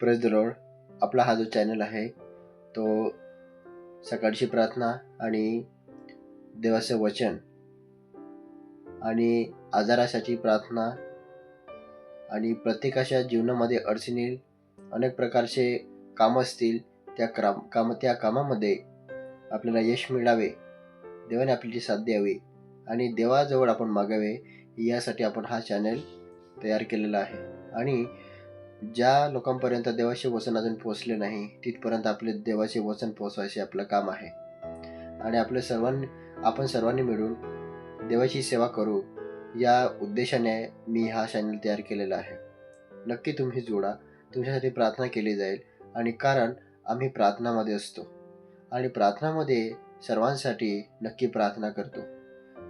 Press the Lord आपला हा जो चॅनल आहे तो सकाळची प्रार्थना आणि देवाचं वचन आणि आजारासाठी प्रार्थना आणि प्रत्येकाच्या जीवनामध्ये अडचणी अनेक प्रकारचे कामं असतील त्या क्राम काम त्या कामामध्ये आपल्याला यश मिळावे. देवाने आपल्याची साथ द्यावी आणि देवाजवळ आपण मागावे यासाठी आपण हा चॅनल तयार केलेला आहे. आणि ज्या लोकांपर्यंत देवाचे वचन अजून पोचले नाही तिथपर्यंत आपले देवाचे वचन पोहोचवायचे आपलं काम आहे. आणि आपले सर्वांनी आपण सर्वांनी मिळून देवाची सेवा करू या उद्देशाने मी हा चॅनल तयार केलेला आहे. नक्की तुम्ही जोडा तुमच्यासाठी प्रार्थना केली जाईल आणि कारण आम्ही प्रार्थनामध्ये असतो. आणि प्रार्थनामध्ये सर्वांसाठी नक्की प्रार्थना करतो.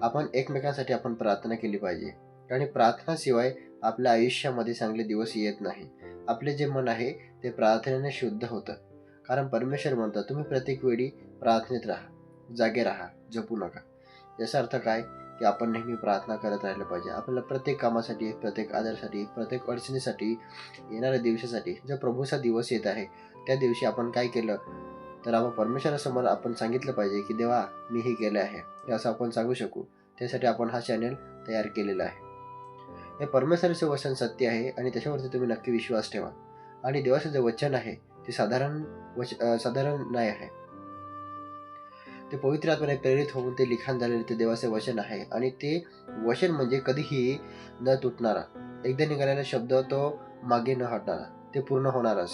आपण एकमेकांसाठी आपण प्रार्थना केली पाहिजे. आणि प्रार्थनाशिवाय आपल्या आयुष्यामध्ये चांगले दिवस येत नाही. आपले जे मन आहे ते प्रार्थनेने शुद्ध होतं. कारण परमेश्वर म्हणतात तुम्ही प्रत्येक वेळी प्रार्थनेत राहा जागे राहा जपू नका. याचा अर्थ काय? की आपण नेहमी प्रार्थना करत राहिलं पाहिजे. आपल्याला प्रत्येक कामासाठी प्रत्येक आजारासाठी प्रत्येक अडचणीसाठी येणाऱ्या दिवसासाठी जो प्रभूचा दिवस येत आहे त्या दिवशी आपण काय केलं? तर आपण परमेश्वरासमोर आपण सांगितलं पाहिजे की देवा मी हे केलं आहे. हे असं आपण सांगू शकू. त्यासाठी आपण हा चॅनल तयार केलेला आहे. हे परमेश्वराचे वचन सत्य आहे आणि त्याच्यावरती तुम्ही नक्की विश्वास ठेवा. आणि देवाचं जे वचन आहे ते साधारण वच साधारण नाही आहे. ते पवित्र आत्म्याने प्रेरित होऊन ते लिखाण झालेले ते देवाचे वचन आहे आणि ते वचन म्हणजे कधीही न तुटणारा. एकदा निघालेला शब्द तो मागे न हटणारा. ते पूर्ण होणारच.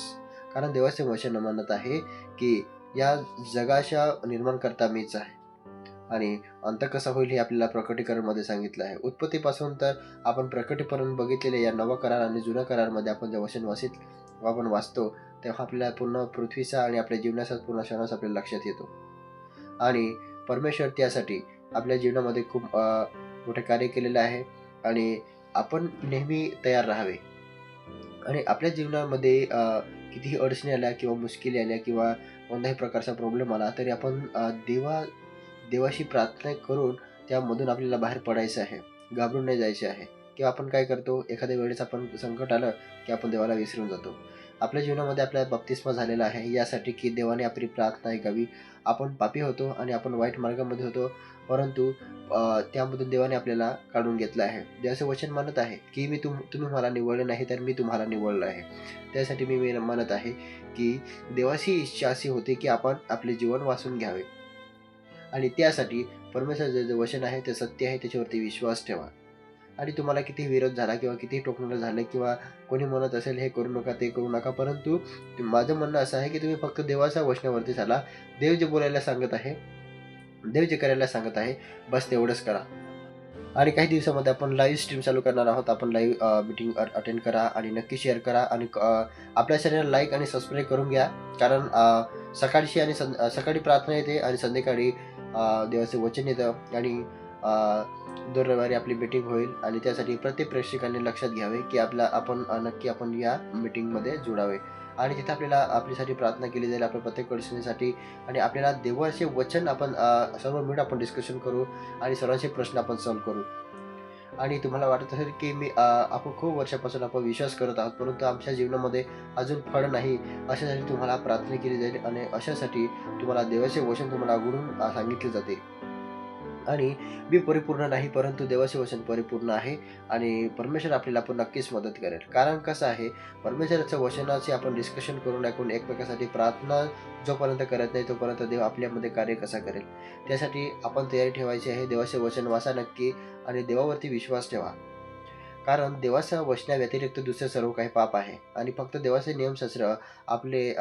कारण देवाचे वचन म्हणत आहे की या जगाच्या निर्माणकर्ता मीच आहे. आणि अंत कसा होईल हे आपल्याला प्रकटीकरणमध्ये सांगितलं आहे. उत्पत्तीपासून तर आपण प्रकटीपर्यंत बघितलेले या नवा करार आणि जुन्या करारमध्ये आपण जेव्हा वचन आपण वाचतो तेव्हा आपल्याला पूर्ण पृथ्वीचा आणि आपल्या जीवनाचा पूर्ण क्षणास आपल्या लक्षात येतो. आणि परमेश्वर त्यासाठी आपल्या जीवनामध्ये खूप मोठे कार्य केलेलं आहे. आणि आपण नेहमी तयार राहावे. आणि आपल्या जीवनामध्ये कितीही अडचणी आल्या किंवा मुश्किली आल्या किंवा कोणत्याही प्रकारचा प्रॉब्लेम आला तरी आपण देवा देवाशी प्रार्थना करून त्यामधून आपल्याला बाहेर पडायचं आहे घाबरून नाही जायचे आहे. किंवा आपण काय करतो एखाद्या वेळेस आपण संकट आलं की आपण देवाला विसरून जातो. आपल्या जीवनामध्ये आपल्या बाप्तिस्मा झालेला आहे यासाठी की देवाने आपली प्रार्थना ऐकावी. आपण पापी होतो आणि आपण वाईट मार्गामध्ये होतो परंतु त्यामधून देवाने आपल्याला काढून घेतलं आहे. देवाचे वचन म्हणत आहे की मी तुम तुम्ही मला निवडले नाही तर मी तुम्हाला निवडलं आहे. त्यासाठी मी मी म्हणत आहे की देवाची इच्छा अशी होती की आपण आपले जीवन वाचून घ्यावे. आणि त्यासाठी परमेश्वराचं जे वचन आहे ते सत्य आहे त्याच्यावरती विश्वास ठेवा. आणि तुम्हाला किती विरोध झाला किंवा किती टोकणं झालं किंवा कोणी म्हणत असेल हे करू नका ते करू नका परंतु माझं म्हणणं असं आहे की तुम्ही फक्त देवाच्या वचनावरती चाला. देव जे बोलायला सांगत आहे देव जे करायला सांगत आहे बस तेवढंच करा. आणि काही दिवसामध्ये आपण लाईव्ह स्ट्रीम चालू करणार आहोत. आपण लाईव्ह मीटिंग अटेंड करा आणि नक्की शेअर करा आणि आपल्या चॅनल लाईक आणि सबस्क्राईब करून घ्या. कारण सकाळची आणि सं- सकाळी प्रार्थना येते आणि संध्याकाळी देवाचे वचन येतं आणि दर रविवारी आपली मीटिंग होईल आणि त्यासाठी प्रत्येक प्रेक्षकांनी लक्षात घ्यावे की आपला आपण नक्की आपण या मीटिंगमध्ये जोडावे. आणि तिथे आपल्याला आपल्यासाठी प्रार्थना केली जाईल आपल्या प्रत्येक अडचणीसाठी आणि आपल्याला देवाचे वचन आपण सर्व मिळून आपण डिस्कशन करू आणि सर्वांचे प्रश्न आपण सॉल्व्ह करू. आणि तुम्हाला वाटत असेल की मी आपण खूप वर्षापासून आपण विश्वास करत आहोत परंतु आमच्या जीवनामध्ये अजून फळ नाही. अशासाठी तुम्हाला प्रार्थना केली जाईल आणि अशासाठी तुम्हाला देवाचे वचन तुम्हाला अगोदरून सांगितले जाते. आणि मी परिपूर्ण नाही परंतु देवाचे वचन परिपूर्ण आहे आणि परमेश्वर आपल्याला आपण नक्कीच मदत करेल. कारण कसं आहे परमेश्वराच्या वचनाचे आपण डिस्कशन करून ऐकून एकमेकासाठी प्रार्थना जोपर्यंत करत नाही तोपर्यंत देव आपल्यामध्ये कार्य कसा करेल? त्यासाठी आपण तयारी ठेवायची आहे. देवाचे वचन वाचा नक्की आणि देवावरती विश्वास ठेवा. कारण देवाच्या वचनाव्यतिरिक्त दुसरे दुसरं सर्व काही पाप आहे. आणि फक्त देवाचे नियमशास्त्र आपले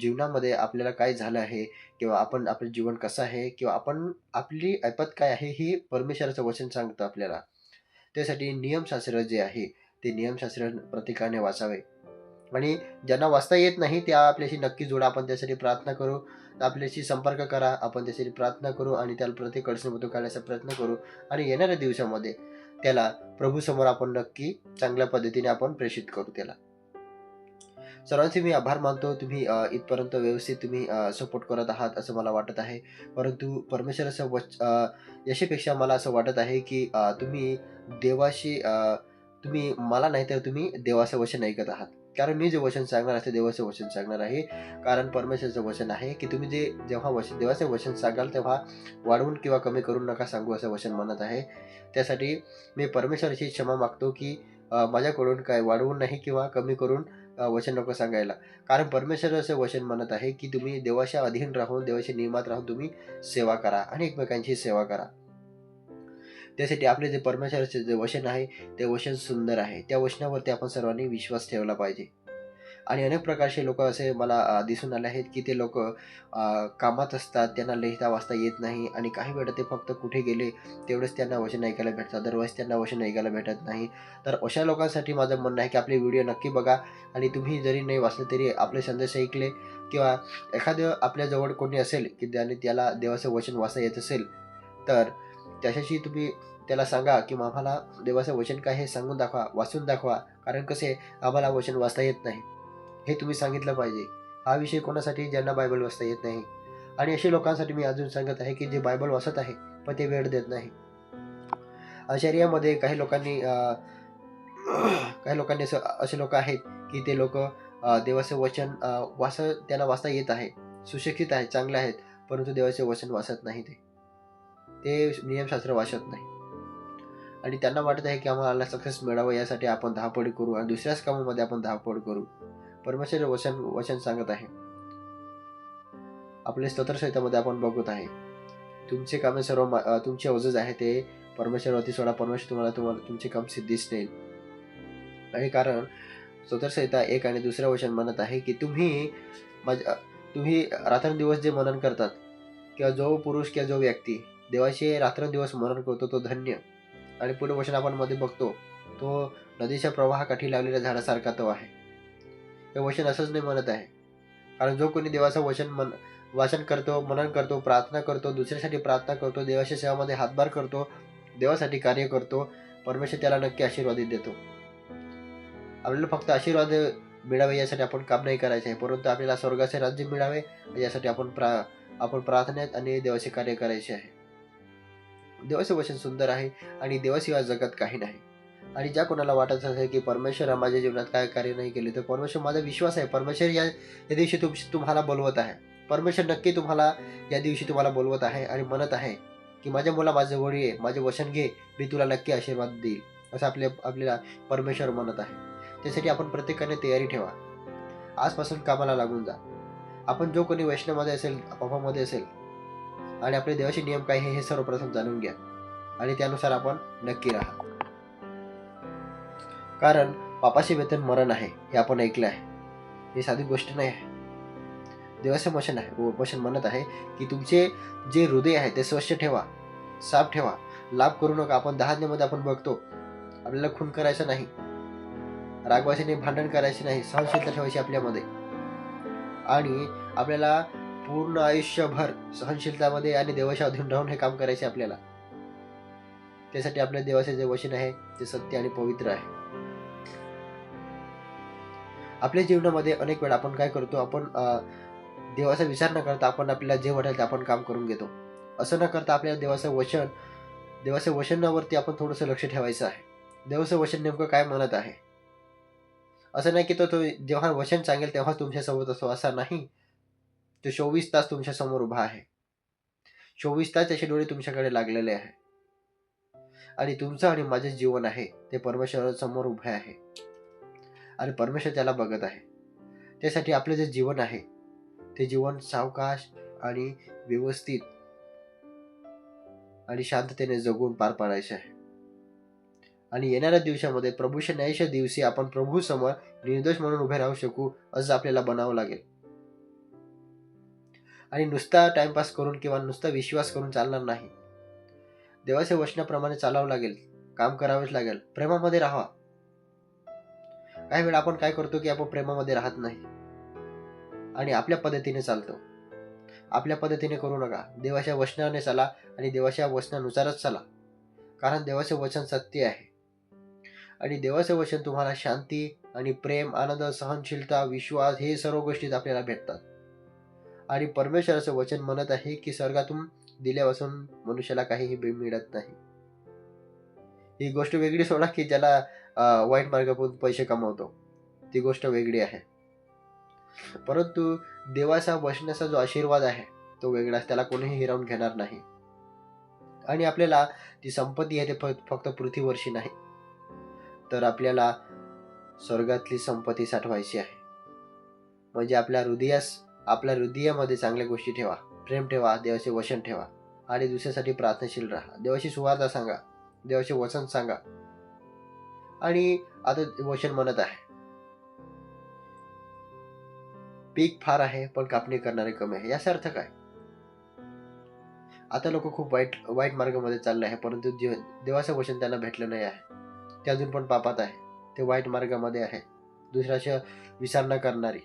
जीवनामध्ये आपल्याला काय झालं आहे किंवा आपण आपलं जीवन कसं आहे किंवा आपण आपली ऐपत काय आहे ही परमेश्वराचं वचन सांगतं आपल्याला. त्यासाठी नियमशास्त्र जे आहे ते नियमशास्त्र प्रत्येकाने वाचावे. आणि ज्यांना वाचता येत नाही त्या आपल्याशी नक्की जोडा. आपण त्यासाठी प्रार्थना करू. आपल्याशी संपर्क करा. आपण त्यासाठी प्रार्थना करू आणि त्याला प्रत्येक अडचणीमधून काढण्याचा प्रयत्न करू. आणि येणाऱ्या दिवसामध्ये त्याला प्रभूसमोर आपण नक्की चांगल्या पद्धतीने आपण प्रेषित करू त्याला. सर्वांचे मी आभार मानतो. तुम्ही इथपर्यंत व्यवस्थित तुम्ही सपोर्ट करत आहात असं मला वाटत आहे. परंतु परमेश्वराचं वच यशापेक्षा मला असं वाटत आहे की तुम्ही देवाशी तुम्ही मला नाही तर तुम्ही देवाचं वचन ऐकत आहात. कारण मी जे वचन सांगणार आहे ते देवाचं वचन सांगणार आहे. कारण परमेश्वरचं वचन आहे की तुम्ही जे जेव्हा वचन देवाचं वचन सांगाल तेव्हा वाढवून किंवा कमी करून नका सांगू असं वचन म्हणत आहे. त्यासाठी मी परमेश्वराची क्षमा मागतो की माझ्याकडून काय वाढवून नाही किंवा कमी करून वचन नको सांगायला. कारण परमेश्वर असं वचन म्हणत आहे की तुम्ही देवाच्या अधीन राहून देवाच्या नियमात राहून तुम्ही सेवा करा आणि एकमेकांची सेवा करा. त्यासाठी आपले जे परमेश्वराचे जे वचन आहे ते वचन सुंदर आहे. त्या वचनावरती आपण सर्वांनी विश्वास ठेवला पाहिजे. आणि अनेक प्रकारचे लोक असे मला दिसून आले आहेत की ते लोक कामात असतात त्यांना लिहिता वाचता येत नाही आणि काही वेळा ते फक्त कुठे गेले तेवढेच त्यांना वचन ऐकायला भेटतं अदरवाईज त्यांना वचन ऐकायला भेटत नाही. तर अशा लोकांसाठी माझं म्हणणं आहे की आपले व्हिडिओ नक्की बघा आणि तुम्ही जरी नाही वाचले तरी आपले संदेश ऐकले किंवा एखादं आपल्याजवळ कोणी असेल की ज्याने त्याला देवाचं वचन वाचता येत असेल तर त्याच्याशी तुम्ही त्याला सांगा की आम्हाला देवाचं वचन काय हे सांगून दाखवा वाचून दाखवा. कारण कसे आम्हाला वचन वाचता येत नाही. हे तुम्ही सांगितलं पाहिजे. हा विषय कोणासाठी? ज्यांना बायबल वाचता येत नाही. आणि अशा लोकांसाठी मी अजून सांगत आहे की जे बायबल वाचत आहे पण ते वेळ देत नाही. आचार्यामध्ये काही लोकांनी काही लोकांनी असं असे लोक आहेत की ते लोक देवाचे वचन वाच त्यांना वाचता येत आहे. सुशिक्षित आहेत चांगले आहेत परंतु देवाचे वचन वाचत नाही ते. ते नियमशास्त्र वाचत नाही. आणि त्यांना वाटत आहे की आम्हाला सक्सेस मिळावं यासाठी आपण धावपळ करू आणि दुसऱ्याच कामामध्ये आपण धावपळ करू. परमेश्वर वचन वचन सांगत आहे. आपले स्तोत्रसहितामध्ये आपण बघत आहे. तुमचे कामे सर्व मा- तुमचे ओझच आहे ते परमेश्वरवरती सोडा. परमेश्वर तुम्हाला तुम्हाला तुमचे काम सिद्धीच नेईल आणि कारण स्तोत्रसहिता एक आणि दुसरं वचन म्हणत आहे की तुम्ही माझ्या तुम्ही रात्रंदिवस जे मनन करतात किंवा जो पुरुष किंवा जो व्यक्ती देवाचे रात्रंदिवस मनन करतो तो धन्य. आणि पुढे वचन आपण मध्ये बघतो तो नदीच्या प्रवाहाकाठी लावलेल्या झाडासारखा तो आहे. हे वचन असंच नाही म्हणत आहे. कारण जो कोणी देवाचं वचन मन वाचन करतो मनन करतो प्रार्थना करतो दुसऱ्यासाठी प्रार्थना करतो देवाच्या सेवामध्ये हातभार करतो देवासाठी कार्य करतो परमेश्वर त्याला नक्की आशीर्वादित देतो. आपल्याला फक्त आशीर्वाद मिळावे यासाठी आपण काम नाही करायचे आहे. परंतु आपल्याला स्वर्गाचे राज्य मिळावे यासाठी आपण प्रा आपण प्रार्थनेत आणि देवाचे कार्य करायचे आहे. देवाचे वचन सुंदर आहे आणि देवाशिवाय जगात काही नाही. आणि ज्या कोणाला वाटत असेल की परमेश्वर हा माझ्या जीवनात काय कार्य नाही केले तर परमेश्वर माझा विश्वास आहे. परमेश्वर या या दिवशी तुम तुम्हाला बोलवत आहे. परमेश्वर नक्की तुम्हाला या दिवशी तुम्हाला बोलवत आहे आणि म्हणत आहे की माझ्या मुला माझं वडी आहे माझे वचन घे मी तुला नक्की आशीर्वाद देईल. असं आपले आपल्याला परमेश्वर म्हणत आहे. त्यासाठी आपण प्रत्येकाने तयारी ठेवा. आजपासून कामाला लागून जा. आपण जो कोणी वैष्णवमध्ये असेल पापामध्ये असेल आणि आपले देवाचे नियम काय हे सर्वप्रथम जाणून घ्या. आणि त्यानुसार आपण नक्की राहा. कारण पापाचे वेतन मरण आहे हे आपण ऐकलं आहे. ही साधी गोष्ट नाही आहे. देवाचं वचन आहे वचन म्हणत आहे की तुमचे जे हृदय आहे ते स्वच्छ ठेवा साफ ठेवा. लाभ करू नका. आपण दहाज्ञामध्ये आपण बघतो आपल्याला खून करायचं नाही. रागवाशीने भांडण करायचे नाही. सहनशीलता ठेवायची आपल्यामध्ये. आणि आपल्याला पूर्ण आयुष्यभर सहनशीलतामध्ये आणि देवाच्या अधीन राहून हे काम करायचे आपल्याला. त्यासाठी आपल्या देवाचे जे वचन आहे ते सत्य आणि पवित्र आहे. आपल्या जीवनामध्ये अनेक वेळा आपण काय करतो आपण देवाचा विचार न करता आपण आपल्याला जे वाटेल ते आपण काम करून घेतो. असं न करता आपल्याला देवाचं वचन देवाच्या वचनावरती आपण थोडंसं लक्ष ठेवायचं आहे. देवाचं वचन नेमकं काय म्हणत आहे? असं नाही की तो तो जेव्हा वचन सांगेल तेव्हा तुमच्यासोबत असो असा नाही. तो चोवीस तास तुमच्यासमोर उभा आहे. चोवीस तास त्याचे डोळे तुमच्याकडे लागलेले आहे. आणि तुमचं आणि माझे जीवन आहे ते परमेश्वरासमोर उभे आहे. आणि परमेश्वर त्याला बघत आहे. त्यासाठी आपलं जे जीवन आहे ते जीवन सावकाश आणि व्यवस्थित आणि शांततेने जगून पार पाडायचे आहे. आणि येणाऱ्या दिवसामध्ये प्रभूच्या न्यायाच्या दिवशी आपण प्रभू समोर निर्दोष म्हणून उभे राहू शकू असं आपल्याला बनावं लागेल. आणि नुसता टाइमपास करून किंवा नुसता विश्वास करून चालणार नाही. देवाच्या वचनाप्रमाणे चालावं लागेल काम करावेच लागेल प्रेमामध्ये राहा काही वेळा आपण काय करतो की आपण प्रेमामध्ये राहत नाही. आणि आपल्या पद्धतीने चालतो. आपल्या पद्धतीने करू नका. देवाच्या वचनाने चाला आणि देवाच्या वचनानुसारच चाला. कारण देवाचे वचन सत्य आहे. आणि देवाचे वचन तुम्हाला शांती आणि प्रेम आनंद सहनशीलता विश्वास हे सर्व गोष्टीत आपल्याला भेटतात. आणि परमेश्वराचं वचन म्हणत आहे की स्वर्गातून दिल्यापासून मनुष्याला काहीही बी मिळत नाही. ही गोष्ट वेगळी सोडा की ज्याला वाईट मार्गातून पैसे कमवतो. ती गोष्ट वेगळी आहे. परंतु देवाचा बसण्याचा जो आशीर्वाद आहे तो वेगळाच त्याला कोणीही हिरावून घेणार नाही. आणि आपल्याला ती संपत्ती आहे ते फ- फक्त पृथ्वीवरची नाही. तर आपल्याला स्वर्गातली संपत्ती साठवायची आहे. म्हणजे आपल्या हृदयास आपल्या हृदयामध्ये चांगल्या गोष्टी ठेवा. प्रेम ठेवा देवाचे वचन ठेवा आणि दुसऱ्यासाठी प्रार्थनाशील राहा. देवाची सुवार्ता सांगा. देवाचे वचन सांगा. आणि आता वचन म्हणत आहे. पीक फार आहे पण कापणी करणारे कमी आहे. याचा अर्थ काय? आता लोक खूप वाईट वाईट मार्गामध्ये चालले आहे परंतु देवाचं वचन त्यांना भेटलं नाही आहे. ते अजून पण पापात आहे. ते वाईट मार्गामध्ये आहे. दुसऱ्याच्या विचार न करणारी.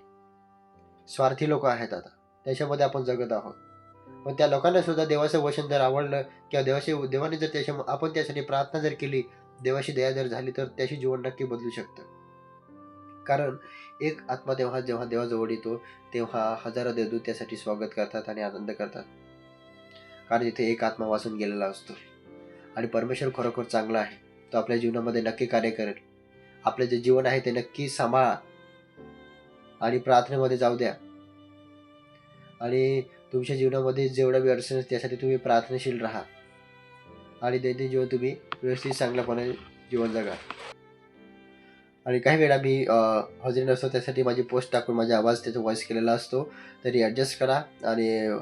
स्वार्थी लोक आहेत आता. त्याच्यामध्ये आपण जगत आहोत. पण त्या लोकांना सुद्धा देवाचं वचन जर आवडलं किंवा देवाचे देवाने जर त्याच्या आपण त्यासाठी प्रार्थना जर केली देवाशी दया जर झाली तर त्याशी जीवन नक्की बदलू शकतं. कारण एक आत्मा तेव्हा जेव्हा देवाजवळ येतो तेव्हा हजारो देवदूत त्यासाठी स्वागत करतात आणि आनंद करतात. कारण इथे एक आत्मा वाचून गेलेला असतो. आणि परमेश्वर खरोखर चांगला आहे. तो आपल्या जीवनामध्ये नक्की कार्य करेल. आपलं जे जीवन आहे ते नक्की सांभाळा. आणि प्रार्थनेमध्ये जाऊ द्या. आणि तुमच्या जीवनामध्ये जेवढ्या बी अडचण त्यासाठी तुम्ही प्रार्थनाशील राहा. आणि दैनंदिन जीवन तुम्ही व्यवस्थित चांगल्यापणे जीवन जगा. आणि काही वेळा मी हजेरी नसतो त्यासाठी माझी पोस्ट टाकून माझा आवाज त्याचा वॉईस केलेला असतो. तरी ॲडजस्ट करा आणि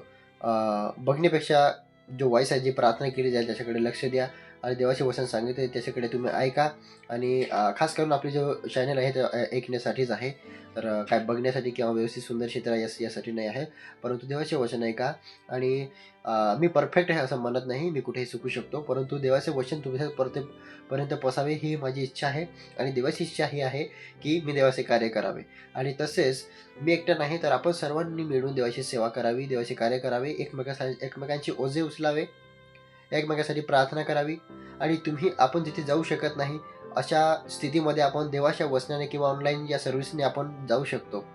बघण्यापेक्षा जो वॉईस आहे जी प्रार्थना केली जाईल त्याच्याकडे लक्ष द्या. आणि देवाचे वचन सांगितले त्याच्याकडे तुम्ही ऐका. आणि खास करून आपले जो चॅनल आहे ते ऐकण्यासाठीच आहे. तर काय बघण्यासाठी किंवा व्यवस्थित सुंदर चित्र यास यासाठी नाही आहे. परंतु देवाचे वचन ऐका. आणि मी परफेक्ट आहे असं म्हणत नाही. मी कुठेही चुकू शकतो. परंतु देवाचे वचन तुमच्या परतेपर्यंत पर्यंत ही माझी इच्छा आहे. आणि देवाची इच्छा ही आहे की मी देवाचे कार्य करावे. आणि तसेच मी एकटं नाही तर आपण सर्वांनी मिळून देवाची सेवा करावी. देवाचे कार्य करावे. एकमेकासाठी एकमेकांचे ओझे उचलावे. एकमेकासाठी प्रार्थना करावी. आणि तुम्ही आपण जिथे जाऊ शकत नाही अशा स्थितीमध्ये आपण देवाच्या वचनाने किंवा ऑनलाईन या सर्व्हिसने आपण जाऊ शकतो.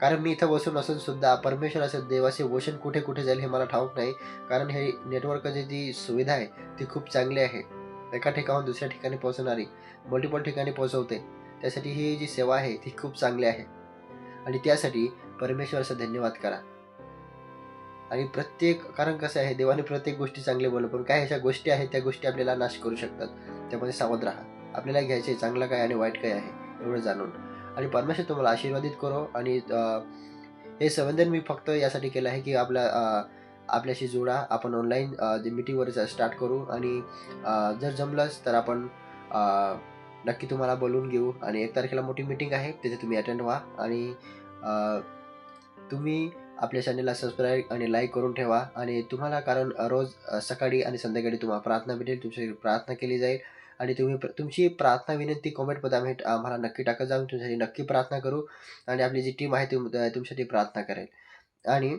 कारण मी इथं बसून असून सुद्धा परमेश्वर असं देवाचे वचन कुठे कुठे जाईल हे मला ठाऊक नाही. कारण हे नेटवर्कची जी सुविधा आहे ती खूप चांगली आहे. एका ठिकाणून दुसऱ्या ठिकाणी पोहोचणारी मल्टिपल ठिकाणी पोहोचवते. त्यासाठी ही जी सेवा आहे ती खूप चांगली आहे. आणि त्यासाठी परमेश्वराचा धन्यवाद करा. आणि प्रत्येक कारण कसं आहे देवाने प्रत्येक गोष्टी चांगले बोललं पण काय अशा गोष्टी आहेत त्या गोष्टी आपल्याला नाश करू शकतात. त्यामध्ये सावध राहा. आपल्याला घ्यायचे चांगलं काय आणि वाईट काय आहे एवढं जाणून. आणि परमेश्वर तुम्हाला आशीर्वादित करो आणि हे संवेदन मी फक्त यासाठी केलं आहे की आपल्या आपल्याशी जोडा. आपण ऑनलाईन जे मीटिंगवर स्टार्ट करू आणि जर जमलंच तर आपण नक्की तुम्हाला बोलवून घेऊ. आणि एक तारखेला मोठी मीटिंग आहे तिथे तुम्ही अटेंड व्हा. आणि तुम्ही आपल्या चॅनलला सबस्क्राईब आणि लाईक करून ठेवा. आणि तुम्हाला कारण रोज सकाळी आणि संध्याकाळी तुम्हाला प्रार्थना भेटेल तुमची प्रार्थना केली जाईल. आणि तुम्ही प्र- तुमची प्रार्थना विनंती कॉमेंटमध्ये आम्ही आम्हाला नक्की टाकत जाऊन तुमच्यासाठी नक्की प्रार्थना करू. आणि आपली जी टीम आहे ती तुमच्यासाठी प्रार्थना करेल. आणि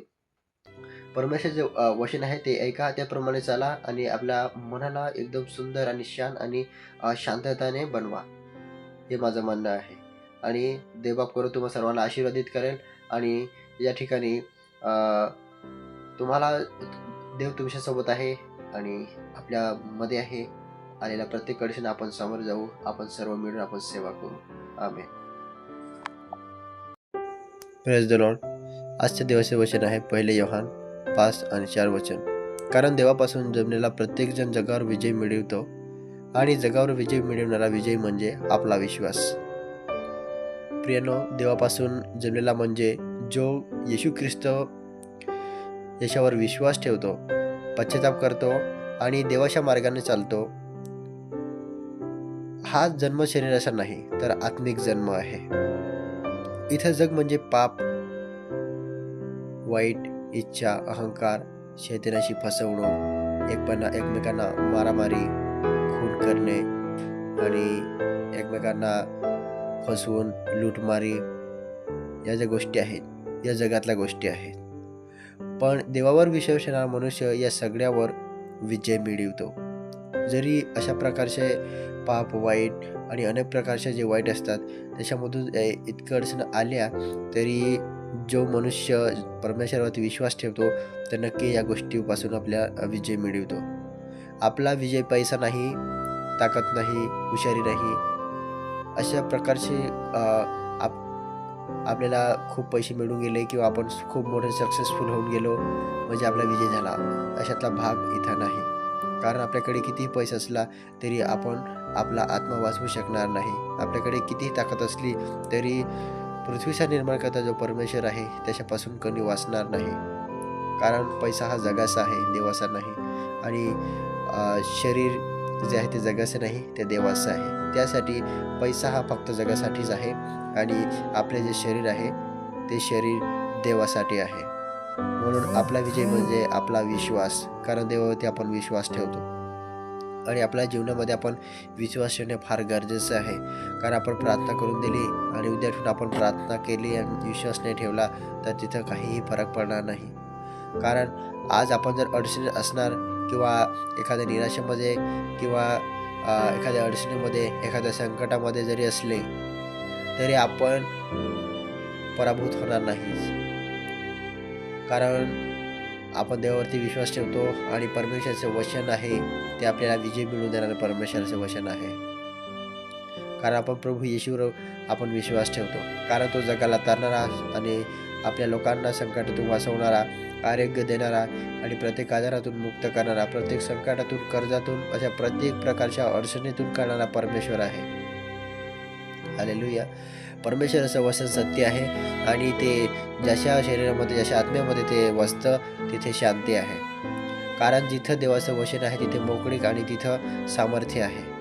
परमेश्वर जे वचन आहे ते ऐका. त्याप्रमाणे चाला आणि आपल्या मनाला एकदम सुंदर आणि शान आणि शांततेने शांतताने बनवा. हे माझं म्हणणं आहे. आणि देवबाप करू तुम्हाला सर्वांना आशीर्वादित करेल. आणि या ठिकाणी तुम्हाला देव तुमच्यासोबत आहे आणि आपल्या मध्ये आहे आलेल्या प्रत्येक अडचण आपण समोर जाऊ आपण सर्व मिळून आपण सेवा करू. आमेन. प्रेज द लॉर्ड आजच्या देवाचे वचन आहे पहिले योहान पाच आणि चार वचन. कारण देवापासून जमलेला प्रत्येकजण जगावर विजय मिळवतो आणि जगावर विजय मिळवणारा विजय म्हणजे आपला विश्वास. प्रियनो देवापासून जमलेला म्हणजे जो येशू ख्रिस्त याच्यावर विश्वास ठेवतो पश्चाताप करतो आणि देवाच्या मार्गाने चालतो हा जन्म शरीराचा नाही तर आत्मिक जन्म आहे. इथं जग म्हणजे पाप वाईट इच्छा अहंकार शैतानाशी फसवणूक एकपणा एकमेकांना मारामारी खून करणे आणि एकमेकांना फसवून लूटमारी या ज्या गोष्टी आहेत या जगातल्या गोष्टी आहेत. पण देवावर विश्वास ठेवणारा मनुष्य या सगळ्यावर विजय मिळवतो. जरी अशा प्रकारचे पाप वाईट आणि अनेक प्रकारचे जे वाईट असतात त्याच्यामधून इतकं अडचण आल्या तरी जो मनुष्य परमेश्वरावरती विश्वास ठेवतो तर नक्की या गोष्टीपासून आपल्या विजय मिळवतो. आपला विजय पैसा नाही ताकद नाही हुशारी नाही अशा प्रकारचे आप आपल्याला खूप पैसे मिळून गेले किंवा आपण खूप मोठे सक्सेसफुल होऊन गेलो म्हणजे आपला विजय झाला. अशातला भाग इथं नाही. कारण आपल्याकडे कितीही पैसा असला तरी आपण आपला आत्मा वाचवू शकणार नाही. आपल्याकडे कितीही ताकद असली तरी पृथ्वीचा निर्माण करता जो परमेश्वर आहे त्याच्यापासून कमी वाचणार नाही. कारण पैसा हा जगाचा आहे देवाचा नाही. आणि शरीर जे आहे ते जगाचं नाही ते देवाचं आहे. त्यासाठी पैसा हा फक्त जगासाठीच आहे आणि आपले जे शरीर आहे ते शरीर देवासाठी आहे. म्हणून आपला विजय म्हणजे आपला विश्वास कारण देवावरती आपण विश्वास ठेवतो. आणि आपल्या जीवनामध्ये आपण विश्वास ठेवणे फार गरजेचं आहे. कारण आपण प्रार्थना करून दिली आणि उद्या ठेवून आपण प्रार्थना केली आणि विश्वास नाही ठेवला तर तिथं काहीही फरक पडणार नाही. कारण आज आपण जर अडचणीत असणार किंवा एखाद्या निराशेमध्ये किंवा एखाद्या अडचणीमध्ये एखाद्या संकटामध्ये जरी असले तरी आपण पराभूत होणार नाहीच. कारण आपण देवावरती विश्वास ठेवतो आणि परमेश्वराचं वचन आहे ते आपल्याला विजय मिळवून देणारं परमेश्वराचं वचन आहे. कारण आपण प्रभू येशूवर आपण विश्वास ठेवतो. कारण तो जगाला तरणारा आणि आपल्या लोकांना संकटातून वाचवणारा आरोग्य देणारा आणि प्रत्येक आजारातून मुक्त करणारा प्रत्येक संकटातून कर्जातून अशा प्रत्येक प्रकारच्या अडचणीतून काढणारा परमेश्वर आहे. आलेलुया परमेश्वराचं वसन सत्य आहे आणि ते ज्याच्या शरीरामध्ये ज्याच्या आत्म्यामध्ये ते वसतं तिथे शांती आहे. कारण जिथं देवाचं वचन आहे तिथे मोकळीक आणि तिथं सामर्थ्य आहे.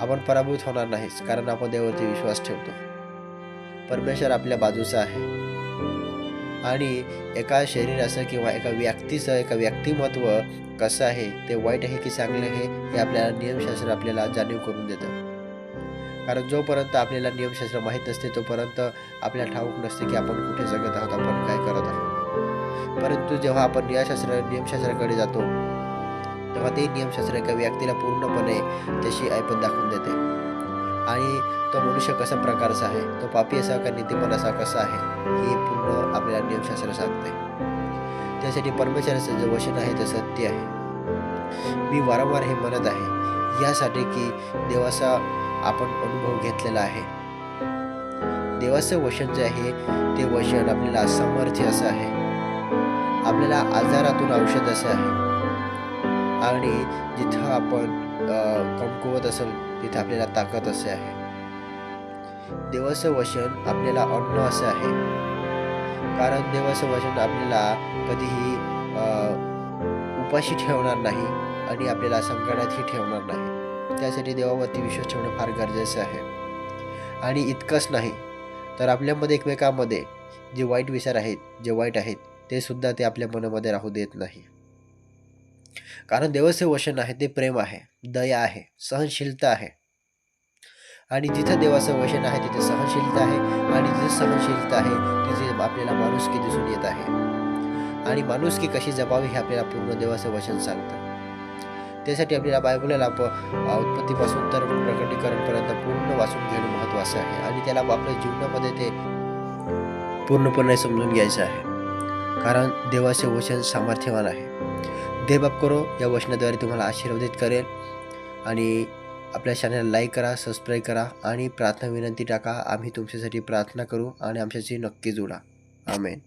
आपण पराभूत होणार नाहीच कारण आपण देवावरती विश्वास ठेवतो. परमेश्वर आपल्या बाजूचा आहे. आणि एका शरीराचं किंवा एका व्यक्तीचं एका व्यक्तिमत्व कसं आहे ते वाईट आहे की चांगलं आहे हे आपल्याला नियमशास्त्र आपल्याला जाणीव करून देतं. कारण जोपर्यंत आपल्याला नियमशास्त्र माहीत नसते तोपर्यंत आपल्याला ठाऊक नसते की आपण कुठे जगत आहोत आपण काय करत आहोत. परंतु जेव्हा आपण नियमशास्त्र नियमशास्त्राकडे जातो तेव्हा ते नियमशास्त्र एका व्यक्तीला पूर्णपणे त्याची ऐपत दाखवून देते. आणि तो मनुष्य कसा प्रकारचा आहे तो पापी असा का नीतिमान असा कसा आहे हे पूर्ण आपल्याला नियमशास्त्र सांगते. त्यासाठी परमेश्वराचं जे वचन आहे ते सत्य आहे. मी वारंवार हे म्हणत आहे यासाठी की देवाचा आपण अनुभव घेतलेला आहे. देवाचं वचन जे आहे ते वचन आपल्याला असमर्थ्य असं आहे. आपल्याला आजारातून औषध असं आहे. आणि जिथं आपण कमकुवत असेल तिथे आपल्याला ताकद असे आहे. देवाचं वचन आपल्याला अन्न असं आहे. कारण देवाचं वचन आपल्याला कधीही उपाशी ठेवणार नाही आणि आपल्याला संकटातही ठेवणार नाही. त्यासाठी देवावरती विश्वास ठेवणं फार गरजेचं आहे. आणि इतकंच नाही तर आपल्यामध्ये एकमेकांमध्ये जे वाईट विचार आहेत जे वाईट आहेत ते सुद्धा ते आपल्या मनामध्ये राहू देत नाही. कारण देवाचे वचन आहे ते प्रेम आहे दया आहे सहनशीलता आहे. आणि जिथं देवाचं वचन आहे तिथे सहनशीलता आहे. आणि जिथे सहनशीलता आहे तिथे आपल्याला माणुसकी दिसून येत आहे. आणि माणुसकी कशी जपावी हे आपल्याला पूर्ण देवाचं वचन सांगतं. त्यासाठी आपल्याला बायबलला उत्पत्तीपासून तर प्रकटीकरणपर्यंत पूर्ण वाचून घेणं महत्त्वाचं आहे. आणि त्याला आपल्या जीवनामध्ये ते पूर्णपणे समजून घ्यायचं आहे. कारण देवाचे वचन सामर्थ्यवान आहे. देवबाप करो या वचनाद्वारे तुम्हाला आशीर्वादित करेल. आणि आपल्या चॅनलला लाईक करा सबस्क्राईब करा आणि प्रार्थना विनंती टाका. आम्ही तुमच्यासाठी प्रार्थना करू आणि आमच्याशी नक्की जोडा. आमेन